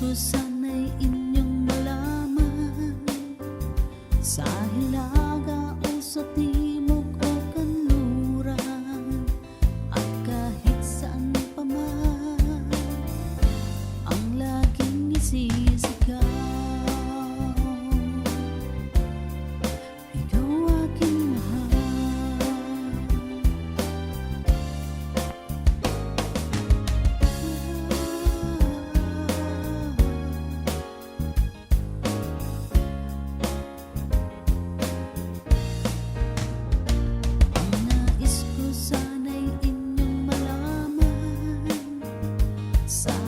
Ko sana'y inyong malaman Sa hilaga o sa tila outside. Uh,